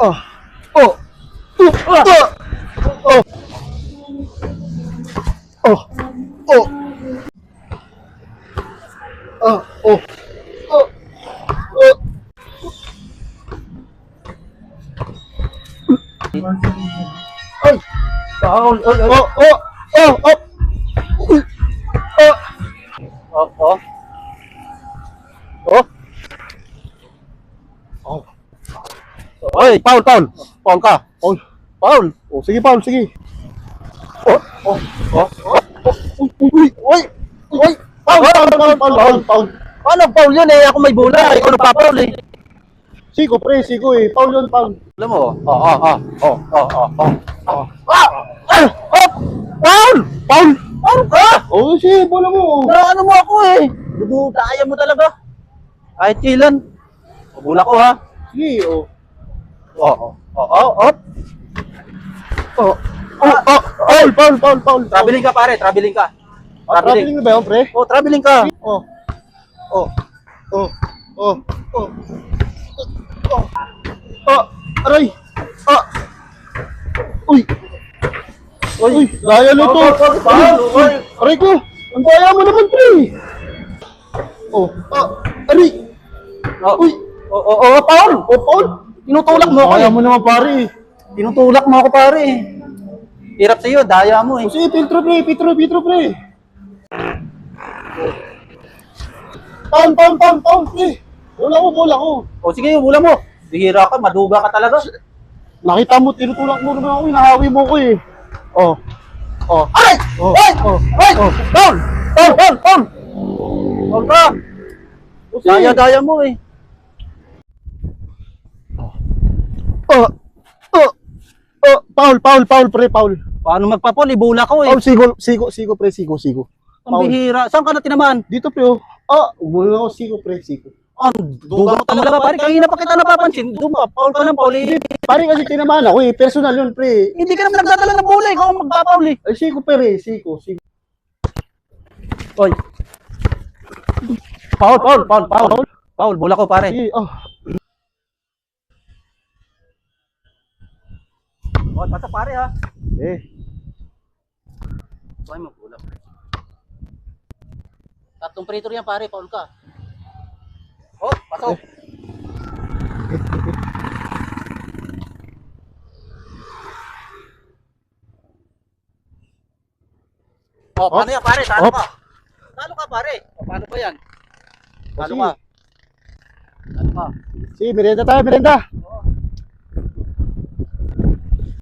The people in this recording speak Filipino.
Oh. Oh. Oh. Oh. Oh. Oh. Oh. Oh. Oh. Oh. Oh. Ay. Paul, oh, oh, Oh. Oh. Oh. Oh. Oh. oh, oh. Oh. Oh. Oy, Paul, Paul. Paul ka. Paul. Paul. Oh, sige, Paul, sige. Oh, oh, oh, oh. Uy, uy, uy, uy, Paul, Paul, Paul, Paul, Paul, Paul. Ano, Paul yun eh? Ako may bola. Ikaw nagpa-Paul eh. Siko, pre, siko eh. Paul yun, Paul. Alam mo? Oh, oh, oh, oh, oh, oh, oh. oh. Ah! Ah! Oh! Paul! Paul! Paul ka! Oh, sige, bola mo. ano mo ako eh. Dudutaya mo talaga. Kahit kailan. Pabula ko ha. Sige, oh. Oh, oh, oh, oh, oh. Oh, oh, oh, Paul, Paul, Paul, Paul. Traveling ka pare, traveling ka. Ah, traveling ba yun, pre? Oh, traveling ka. Oh, oh, oh, oh, oh, oh, oh, aray, ah, uy, uy, daya na to. Uy, aray. Ko, ang daya mo naman, pre. Oh, ah, aray, Oh, uy, oh, oh, oh, Paul. oh, Paul. Tinutulak mo ako Daya eh. mo naman, pare. Tinutulak mo ako pare. Hirap sa iyo, daya mo eh. Sige, filtro, pre, filtro, filtro, pre. Pound, pound, pound, pound, pre. Bola ko, bola ko. O sige, wala mo. Bihira ka, maduga ka talaga. Nakita mo, tinutulak mo naman ako, hinahawi mo ko eh. Oh. Oh. Ay! Oh. Ay! Oh. Ay! Oh. Paul! Paul ka! O sige. Daya-daya mo eh. Oh. Oh. Oh. Paul, Paul, Paul, pre, Paul. Paano magpa-Paul? Ibula ko eh. Paul, sigo, sigo, sigo, pre, sigo, sigo. Ang Paul. bihira. Saan ka na tinamaan? Dito, pre, oh. Ah, wala ako, sigo, pre, sigo. Ang duga mo talaga pare. Kanina pa kita napapansin. Pa, Paul ka ng Paul eh. Pare kasi tinamaan ako eh, personal yun, pre. Hindi ka naman nagdadala ng bola. Ikaw ang magpa-Paul eh. Ay, sigo, pre, sigo, sigo. Oy. Paul, Paul, Paul, Paul. Paul, bola ko pare. Sige, oh. Oh, pasok pare ha. Eh. Ay, mo pare. Tatlong prito yan pare, Paul ka. Oh, pasok. Oh, paano yan pare? Talo Op. ka. Talo ka pare. O, paano ba yan? Talo ka. Talo ka. Sige, merenda tayo, merenda. Oh.